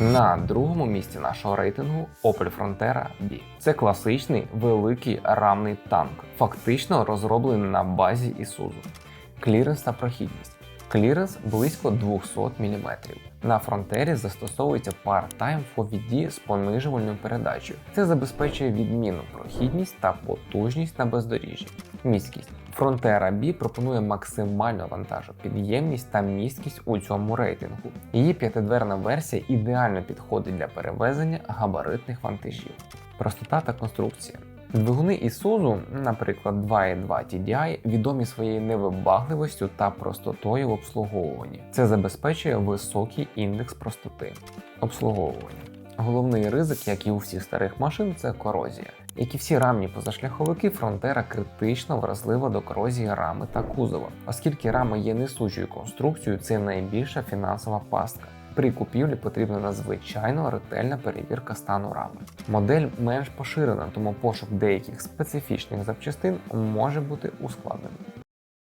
На другому місці нашого рейтингу Opel Frontera B. Це класичний великий рамний танк, фактично розроблений на базі Ісузу. Кліренс та прохідність. Кліренс близько 200 мм. На фронтері застосовується Part-Time FOVD з понижувальною передачею. Це забезпечує відмінну прохідність та потужність на бездоріжжі. Міськість. Frontera B пропонує максимальну вантажопідємність та місткість у цьому рейтингу. Її п'ятидверна версія ідеально підходить для перевезення габаритних вантажів. Простота та конструкція. Двигуни Isuzu, наприклад, 2.2 TDI, відомі своєю невибагливістю та простотою в обслуговуванні. Це забезпечує високий індекс простоти. Обслуговування. Головний ризик, як і у всіх старих машин, це корозія. Як і всі рамні позашляховики, фронтера критично вразлива до корозії рами та кузова, оскільки рама є несучою конструкцією, це найбільша фінансова пастка. При купівлі потрібна надзвичайно ретельна перевірка стану рами. Модель менш поширена, тому пошук деяких специфічних запчастин може бути ускладненим.